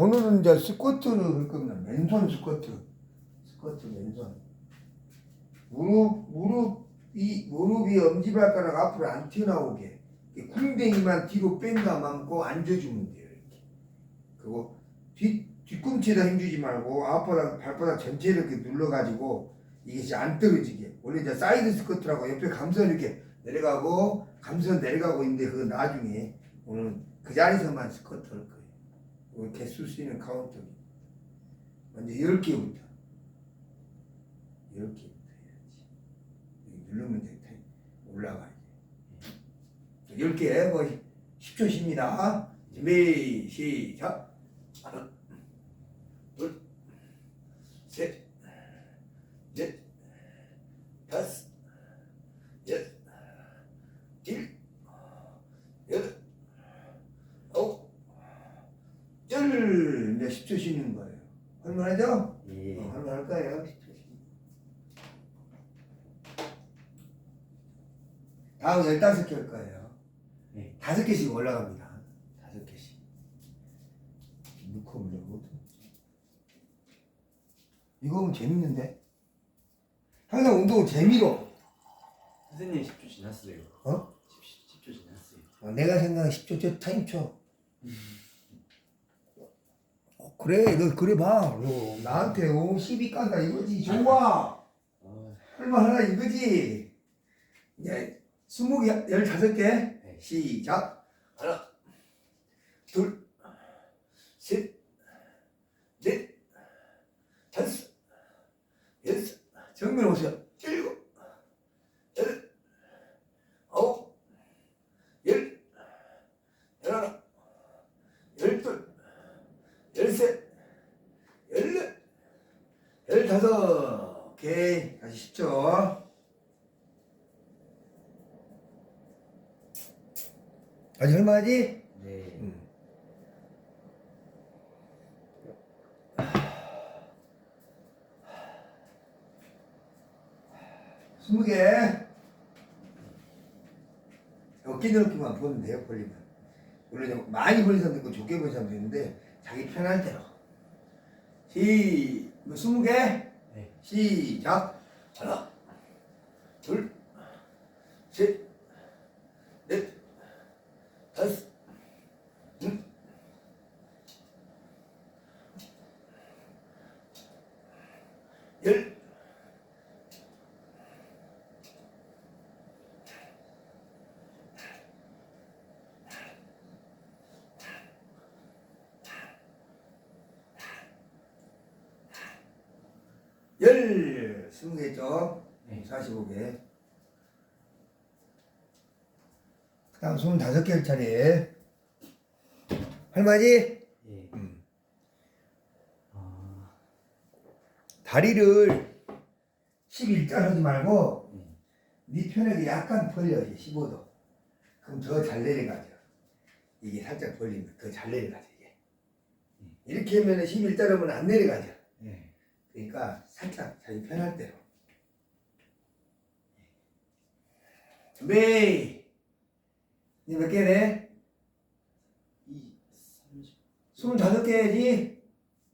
오늘은 이제 스쿼트를 할 겁니다. 맨손 스쿼트. 스쿼트 맨손. 무릎, 무릎이, 무릎이 엄지발가락 앞으로 안 튀어나오게. 궁뎅이만 뒤로 뺀다 감고 앉아주면 돼요. 이렇게. 그리고 뒤, 뒤꿈치에다 힘주지 말고 앞바닥, 발바닥 전체를 이렇게 눌러가지고 이게 안 떨어지게. 원래 이제 사이드 스쿼트라고 옆에 감선 이렇게 내려가고 감선 내려가고 있는데 그거 나중에 오늘 그 자리에서만 스쿼트 할 거예요. 그 개수 수 있는 카운트. 먼저 10개부터. 10개부터 해야지. 여기 누르면 돼. 올라가야지. 10개, 뭐 10초 쉽니다. 준비, 시작. 하나, 둘, 셋, 넷, 다섯, 여섯, 일, 여덟, 아홉, 열. 이제 10초 쉬는 거예요. 할만하죠? 예. 어, 할만할 거예요. 10초 쉬는 다음 15개 할 거예요. 네. 다섯 개씩 올라갑니다. 다섯 개씩. 넣고 올라고. 이거 보면 재밌는데? 항상 운동은 재미로. 선생님 10초 지났어요. 어? 10, 10 초 지났어요. 어, 내가 생각한 10초, 저 타임초. 어, 그래, 너 그래 봐. 너 나한테 오, 12 깐다 이거지. 좋아. 어, 할만하다 이거지. 이제 20개, 15개. 네. 시작. 하나, 둘, 셋, 넷, 다섯, 여섯, 정면 오세요. 일곱, 여덟, 아홉, 열, 열하나, 열둘, 열셋, 열넷, 열다섯. 오케이. 다시 십죠. 아직 얼마지? 네. 음. 스무 개. 어깨 넓기만 보면 돼요, 벌리면. 물론 많이 벌린 사람도 있고 적게 벌린 사람도 있는데 자기 편할 대로. 시, 뭐 스무 개? 네. 시작. 하나, 둘, 셋, 넷? 열, 열, 스무 개죠? 네. 45개. 그 다음 25개 할 차례. 할마지? 예. 음. 아, 다리를 11자 하지 말고 네. 네 편에게 약간 벌려 15도. 그럼 더 잘 내려가죠. 이게 살짝 벌리면 더 잘 내려가죠 이게. 이렇게 하면 11자라면 안 내려가죠. 네. 그러니까 살짝 자기 편할 대로. 준비. 이제 몇 개네? 2, 30. 25개 해야지.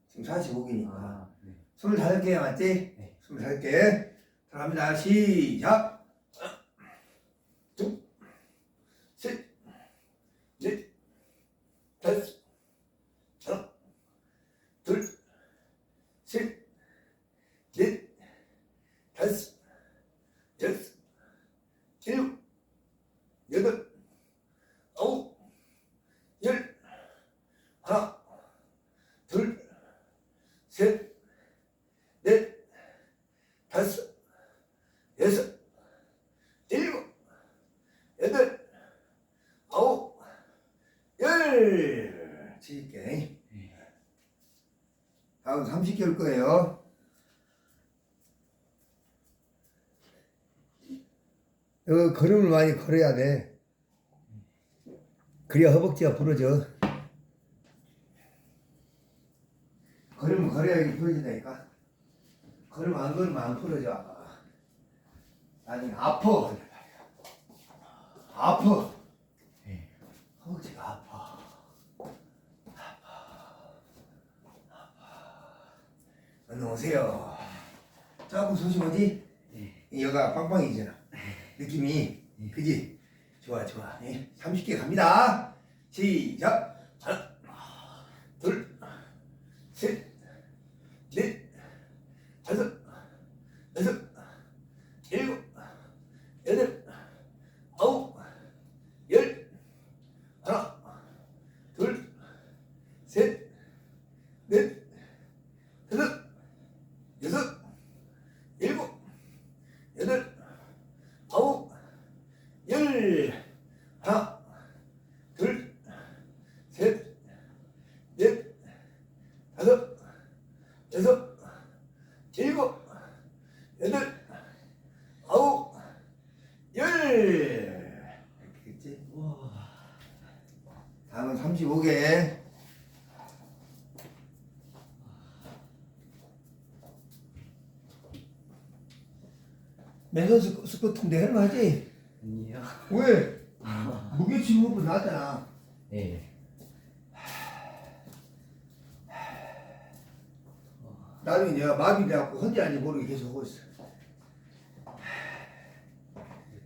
지금 45개니까. 아, 네. 25개 맞지? 네. 25개. 들어갑니다. 시작. 하나, 둘, 셋, 넷, 다섯, 하나, 둘, 셋, 넷, 다섯, 여섯, 일곱, 여덟, 아홉, 열, 하나, 둘, 셋, 넷, 다섯, 여섯, 일곱, 여덟, 아홉, 열. 70개. 다음 30개 할 거예요. 이거 걸음을 많이 걸어야 돼. 그래야 허벅지가 부러져. 걸음을 걸어야 이게 부러진다니까. 걸음 안 걸으면 안 풀어져. 나중에 아파. 아파. 네. 허벅지가 아파. 안녕하세요. 자꾸 소식 어디? 네. 여가 빵빵이잖아. 느낌이 그지? 좋아 좋아. 예. 30개 갑니다. 시작. 하나, 둘, 셋, 넷, 다섯, 여섯, 일곱, 여덟, 아홉, 열. 하나, 둘, 셋, 넷, 다섯, 여섯, 일곱, 여덟, 아홉, 열. 하나, 둘, 셋, 넷, 다섯, 여섯, 일곱, 여덟, 아홉, 열. 우와. 다음은 35개. 맨손 스쿼- 스쿼트인데 할만하지? 아니요. 왜? 무게치 무브 나왔잖아. 네. 나중에 내가 마비 돼갖고 혼자 아닌지 모르게 계속 하고 있어.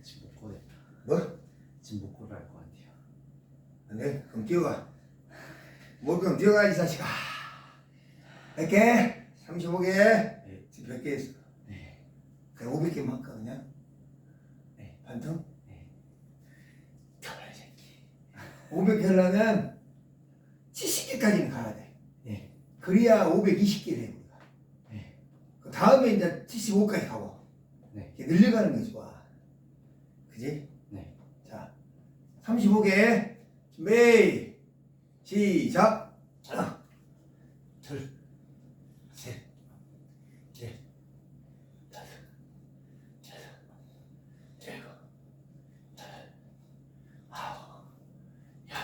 지금 못 고네. 뭐? 지금 못 고를 할것 같아요. 네, 그럼 뛰어가. 뭘 그럼 뛰어가, 이 자식아. 100개? 35개? 네. 지금 100개 했어. 네. 그냥 500개만 할까, 그냥? 네. 반통? 네. 저런 새끼. 500개 하려면 70개까지는 가야 돼. 네. 그래야 520개 돼, 우리가. 네. 그 다음에 이제 75까지 가고. 네. 이렇게 늘려가는 게 좋아. 그지? 네. 자, 35개. 준비. 시작. 하나, 둘, 셋, 넷, 다섯, 여섯, 일곱, 여덟, 아홉, 열,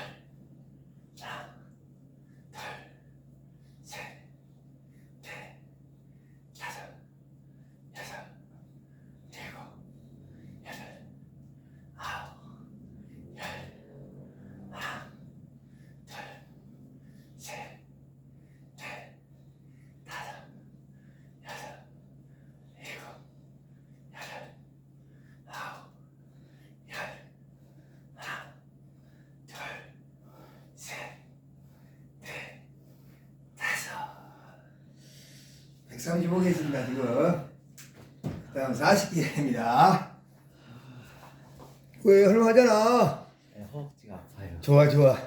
하나, 둘, 셋, 넷, 다섯, 여섯, 일곱, 여덟, 아홉, 열, 하나, 둘, 셋, 넷, 다섯, 여섯, 일곱, 여덟, 아홉, 열, 하나, 둘, 셋, 넷, 다섯. 135개 있습니다, 지금. 그 다음 40개입니다. 왜, 얼마잖아. 네, 허벅지가 아파요. 좋아 좋아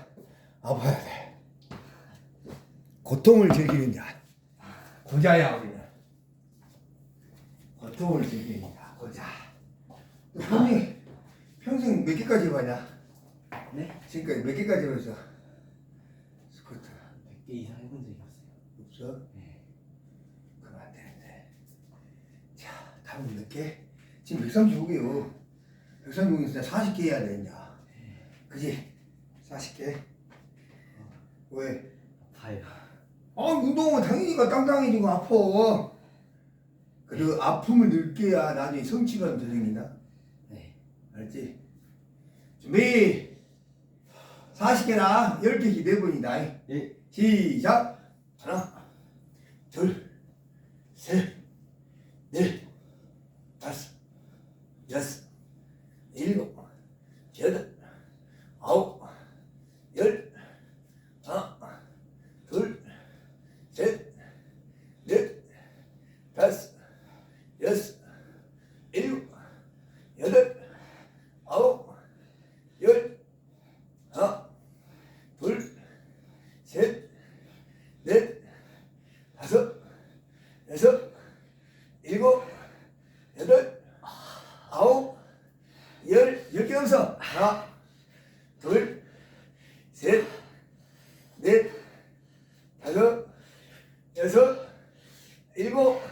아파야 돼 고통을 즐기는 자 고자야 우리는 고통을 즐기는 자 고자 너 평생 평생 몇 개까지 해봤냐 네? 지금까지 몇 개까지 해봤어 스쿼트 100개 이상 해본 적이 없어요. 없어 네. 그러면 안 되는데 자 다음 몇 개? 지금 135개요 135개에서 40개 해야 돼 이제 그지 40개 왜? 아파요. 아 운동은 당연히 가 땅땅해지고 아파 그리고 아픔을 느껴야 나중에 성취감 더 생긴다 네. 알지? 준비 40개나 10개씩 4번이다 예. 시작 하나 둘셋넷 다섯 여섯 일곱 여덟 아홉 열 하나 둘셋넷 다섯 여섯 일곱 여덟 아홉 열 하나 둘셋넷 다섯 여섯 일곱 여덟 아홉 열 열 개 넘어 하나 둘셋넷 다섯 여섯 일곱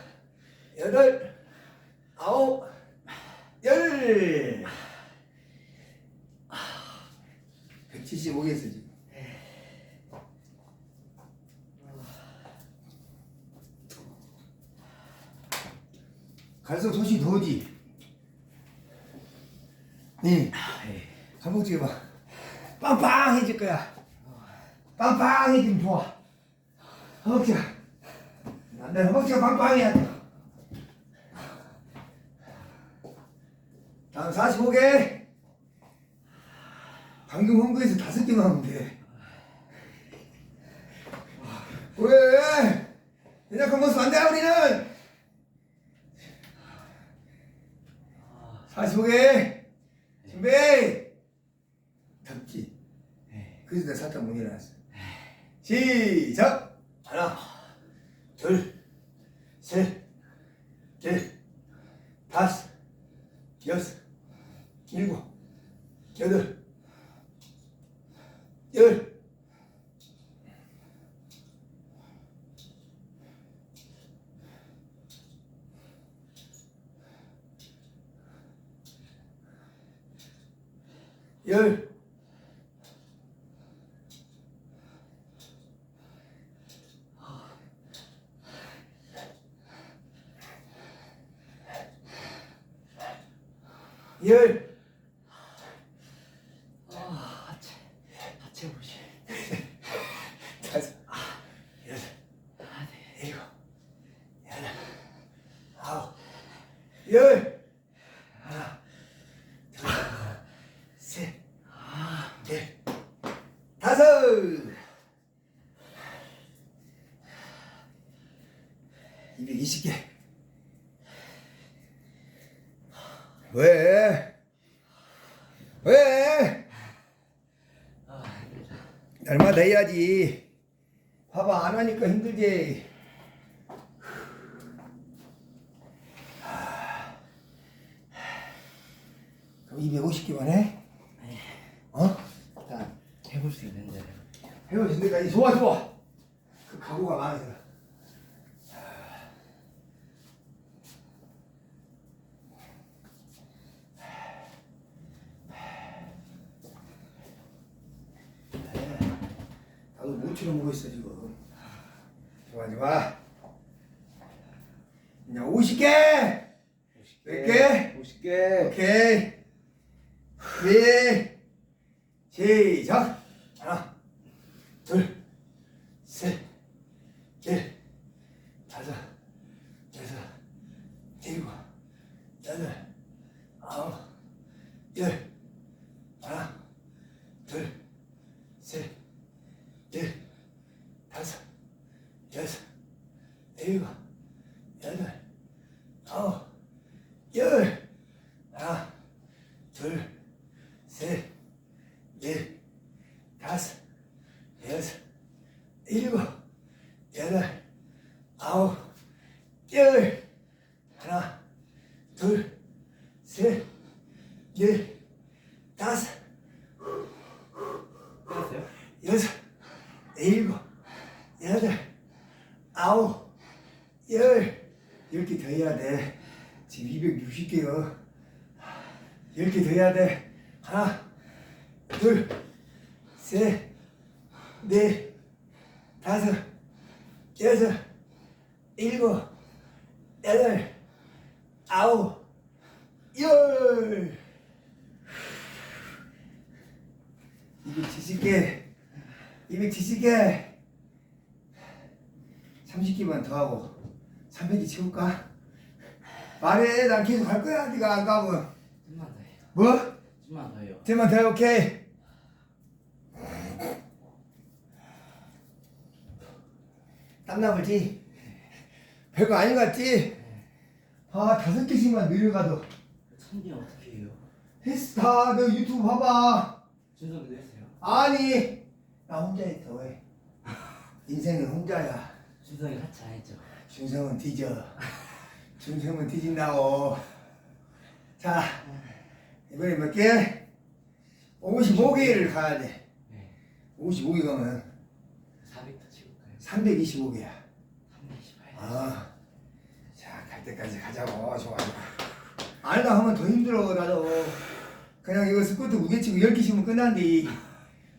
여덟 아홉 열. 175개 했어 지금. 갈수록 소식 더지. 네. 네. 한번 봐 빵빵해질 거야. 빵빵해지면 좋아. 허벅지가 안돼 허벅지가 빵빵해야 돼 다음 45개 방금 한 거에서 다섯 개만 하면 돼 왜? 연약한 모습 안 돼 우리는 45개 준비 덥지? 네. 그래서 내가 살짝 못 일어났어 시작 하나 둘셋넷 다섯 여섯 일곱 여덟 열 열, 열, 아, 하체. 하체 보시. 다섯, 여섯, 아, 네. 일곱, 여덟, 아홉, 열, 하나, 둘, 셋, 넷, 다섯. 220개. 왜? 왜? 날마다 해야지. 봐봐, 안 하니까 힘들지. 그럼 250개만 해? 네. 어? 일단 해볼 수 있는데. 해볼 때까지 좋아, 좋아. 그 각오가 마음에 들어. 모처럼 먹고 있어 지금. 좋아 좋아. 이제 50개. 100개. 50개. 오케이. 네. 시작. 하나, 둘, 셋, 넷, 다섯, 여섯, 일곱, 여덟, 아홉, 열. 하나, 둘, 셋, 넷, 다섯, 여섯, 일곱, 여덟, 아홉, 열. 하나, 둘, 셋, 넷, 다섯, 여섯, 일곱, 여덟, 아홉, 열. 하나, 둘, 셋, 넷, 다섯, 끝났어요? 여섯, 일곱, 여덟, 아홉, 열. 열 개 더 해야 돼. 지금 260개요. 열 개 더 해야 돼. 하나, 둘, 셋, 넷, 다섯, 여섯, 일곱, 여덟, 아홉, 열. 270개, 270개, 30개만 더 하고 300개 채울까? 말해, 난 계속 갈 거야. 네가 안 가면 좀만 더 해요. 뭐? 좀만 더 해요. 대만 더 해, 오케이. 땀나물지? 별거 아닌 것 같지? 아, 다섯 개씩만 늘려가도. 천개 어떻게 해요? 했어, 다. 너 유튜브 봐봐. 준석이도 했어요. 아니, 나 혼자 했어, 왜? 인생은 혼자야. 준석이 하체 안 했죠? 중성은 뒤져. 중성은 뒤진다고. 자, 이번에 몇 개? 55개를 가야 돼. 네. 55개 가면 400도 치울까요? 325개야. 328. 아, 자, 갈 때까지 가자고. 좋아. 알다 하면 더 힘들어, 나도. 그냥 이거 스쿼트 무게치고 10개 씩면 끝난디.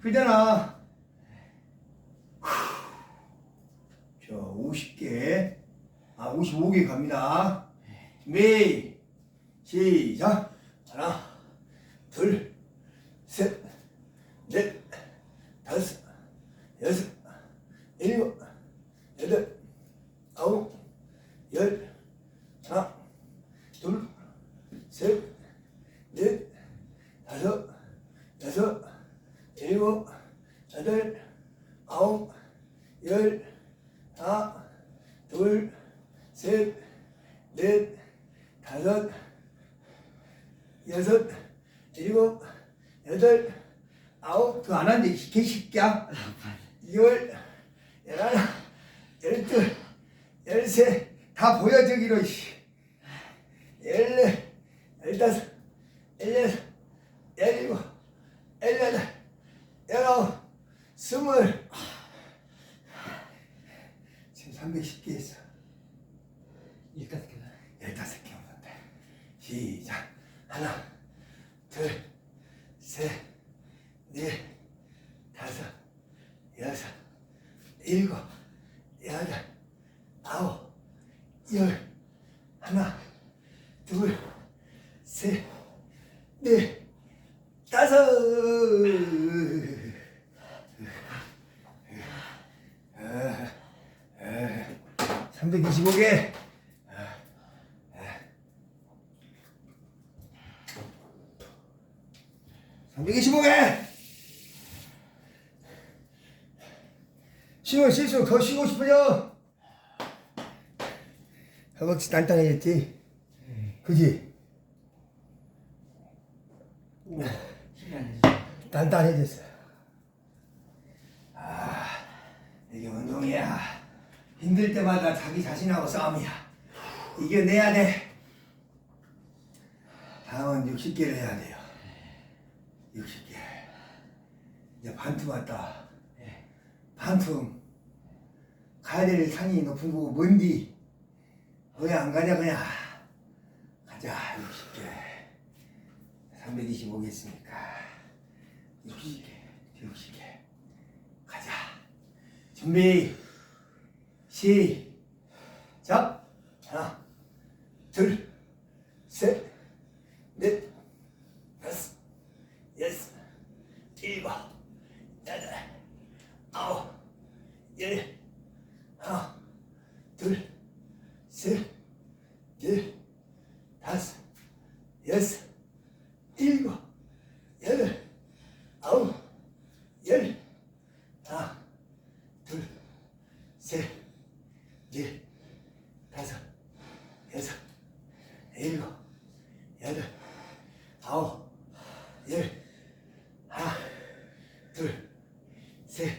그잖아. 자, 50개. 아, 55개 갑니다. 준비. 시작. 하나, 둘, 셋, 넷, 다섯, 여섯, 일곱, 여덟, 아홉, 열, 하나, 둘, 셋, 넷, 다섯, 여섯, 일곱, 여덟, 아홉, 열, 하나, 둘, 셋, 넷, 다섯, 여섯, 일곱, 여덟, 아홉, 그안 한데 개새끼야. 열, 열하나, 열둘, 열셋, 다 보여주기로, 씨. 열네, 열다섯, 열여섯, 열일곱, 열여덟, 열아홉, 스물. 지금 310개 했어. 일단 그 열다섯 개 없는데. 시작. 하나, 둘, 셋, 넷, 다섯, 여섯, 일곱, 여덟, 아홉, 열. 하나, 둘, 셋, 넷, 다섯. 아, 아, 325개. 325개! 쉬고 실수 더 쉬고 싶어져 허벅지 단단해졌지? 그지? 되죠. 단단해졌어 아 이게 운동이야 힘들 때마다 자기 자신하고 싸움이야 이겨내야 돼 다음은 60개를 해야 돼요 60개 이제 반투 왔다 반투 가야 될 산이 높은 거고 먼디 왜 안 가냐 그냥. 가자 60개 325개 했으니까? 60개 60개 가자. 준비 시작. 하나 둘셋넷 다섯 여섯 일곱 여덟 아홉 열 하나 둘셋넷 다섯 여섯 일곱 여덟 아홉 열 하나 둘셋넷 다섯 여섯 일곱 여덟 아홉 열 하나 둘셋넷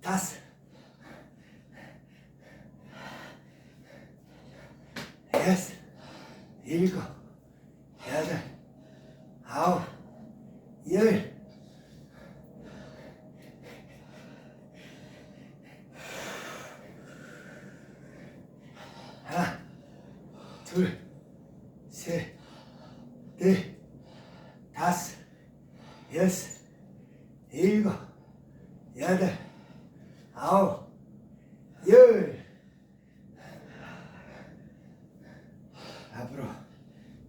다섯 여섯 일곱 여덟 아홉 열 하나 둘셋넷 다섯 여섯 일곱 여덟 아홉 열. 앞으로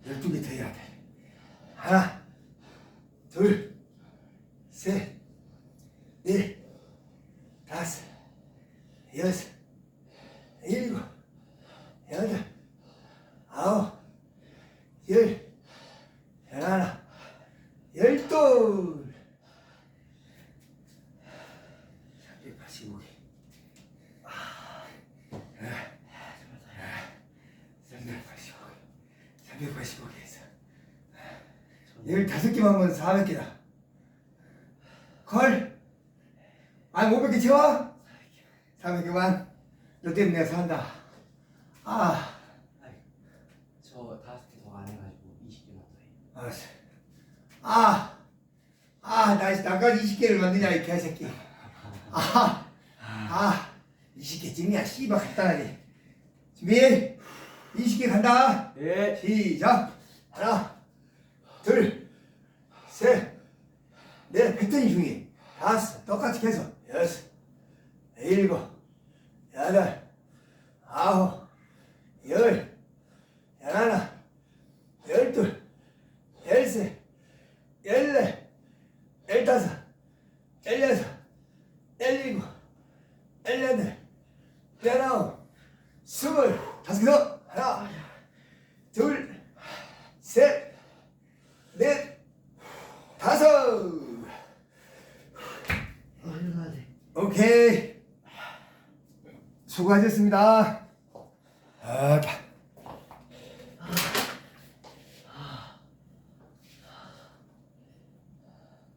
열두 개 더 해야 돼. 하나 둘셋넷 다섯 여섯 일곱 여덟 아홉 열 열하나 열둘 385개 385개 385개 했어 15개만 하면 400개다 걸 아니 500개 채워 400개만 너 때문에 내가 산다 아 저 다섯 개 더 안 해가지고 20개 남아요. 알았어 아, 아, 나, 나까지 20개를 만드냐, 이 개새끼. 아, 아, 20개 쯤이야, 씨발, 간단하게. 준비, 20개 간다. 예. 시작. 하나, 둘, 셋, 넷, 패턴이 중에 다섯, 똑같이 계속. 여섯, 일곱, 여덟, 아홉, 열, 열하나, 열둘, 열셋, 열넷, 열다섯, 열여섯, 열일곱, 열여덟, 열아홉, 스물, 다섯 개 더. 하나, 둘, 셋, 넷, 다섯. 오케이. 수고하셨습니다. 아, 다